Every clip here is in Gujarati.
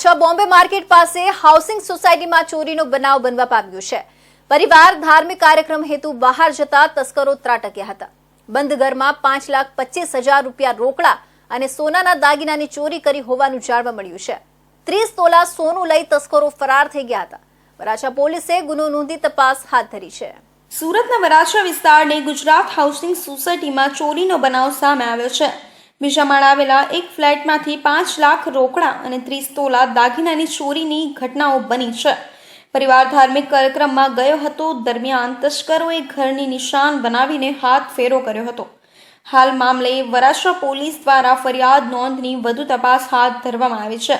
વરાછા બોમ્બે માર્કેટ પાસે હાઉસિંગ સોસાયટીમાં ચોરીનો બનાવ બનવા પામ્યો છે. પરિવાર ધાર્મિક કાર્યક્રમ હેતુ બહાર જતા તસ્કરો ત્રાટક્યા હતા. બંધ ઘરમાં પાંચ લાખ પચીસ હજાર રૂપિયા રોકડા અને સોનાના દાગીનાની ચોરી કરી હોવાનું જાણવા મળ્યું છે. ત્રીસ તોલા સોનું લઈ તસ્કરો ફરાર થઈ ગયા હતા. વરાછા પોલીસે ગુનો નોંધી તપાસ હાથ ધરી છે. સુરતના વરાછા વિસ્તારની ગુજરાત હાઉસિંગ સોસાયટીમાં ચોરીનો બનાવ સામે આવ્યો છે. બીજા માળ આવેલા એક ફ્લેટમાંથી પાંચ લાખ રોકડા અને ત્રીસ તોલા દાગીનાની ચોરીની ઘટનાઓ બની છે. પરિવાર ધાર્મિક કાર્યક્રમમાં ગયો હતો. દરમિયાન તસ્કરોએ ઘરની નિશાન બનાવીને હાથ ફેરો કર્યો હતો. હાલ મામલે વરાછા પોલીસ દ્વારા ફરિયાદ નોંધની વધુ તપાસ હાથ ધરવામાં આવી છે.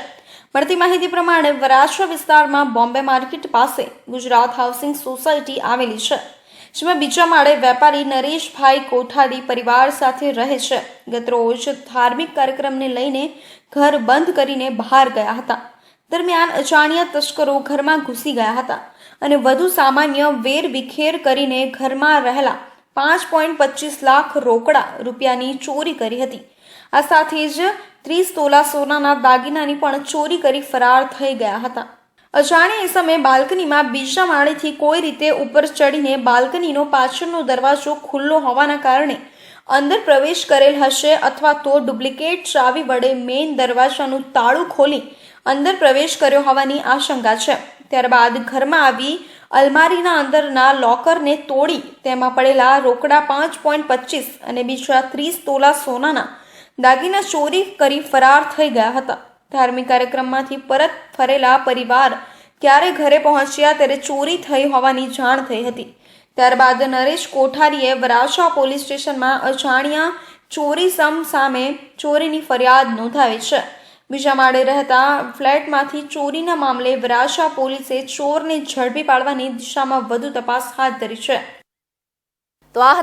મળતી માહિતી પ્રમાણે વરાછા વિસ્તારમાં બોમ્બે માર્કેટ પાસે ગુજરાત હાઉસિંગ સોસાયટી આવેલી છે. જેમાં બીજા માળે વેપારી નરેશભાઈ કોઠારી પરિવાર સાથે રહે છે. ગતરોજ ધાર્મિક કાર્યક્રમને લઈને ઘર બંધ કરીને બહાર ગયા હતા. દરમિયાન અજાણ્યા તસ્કરો ઘરમાં ઘૂસી ગયા હતા અને વધુ સામાન્ય વેર વિખેર કરીને ઘરમાં રહેલા પાંચ પોઈન્ટ પચીસ લાખ રોકડા રૂપિયાની ચોરી કરી હતી. આ સાથે જ ત્રીસ તોલા સોનાના દાગીનાની પણ ચોરી કરી ફરાર થઈ ગયા હતા. અજાણ્યા એ સમયે બાલ્કનીમાં બીજા માળેથી કોઈ રીતે ઉપર ચડીને બાલ્કનીનો પાછળનો દરવાજો ખુલ્લો હોવાના કારણે અંદર પ્રવેશ કરેલ હશે અથવા તો ડુપ્લિકેટ ચાવી વડે મેઇન દરવાજાનું તાળું ખોલી અંદર પ્રવેશ કર્યો હોવાની આશંકા છે. ત્યારબાદ ઘરમાં આવી અલમારીના અંદરના લોકરને તોડી તેમાં પડેલા રોકડા પાંચ પોઈન્ટ પચીસ અને બીજા ત્રીસ તોલા સોનાના દાગીના ચોરી કરી ફરાર થઈ ગયા હતા. ધાર્મિક કાર્યક્રમમાંથી પરત ફરેલા પરિવાર ક્યારે ઘરે પહોંચ્યા ત્યારે ચોરી થઈ હોવાની જાણ થઈ હતી. ત્યારબાદ નરેશ કોઠારીએ વરાછા પોલીસ સ્ટેશનમાં અજાણ્યા ચોરી સમ સામે ચોરીની ફરિયાદ નોંધાવી છે. બીજા માળે રહેતા ફ્લેટમાંથી ચોરીના મામલે વરાછા પોલીસે ચોરને ઝડપી પાડવાની દિશામાં વધુ તપાસ હાથ ધરી છે. તો આ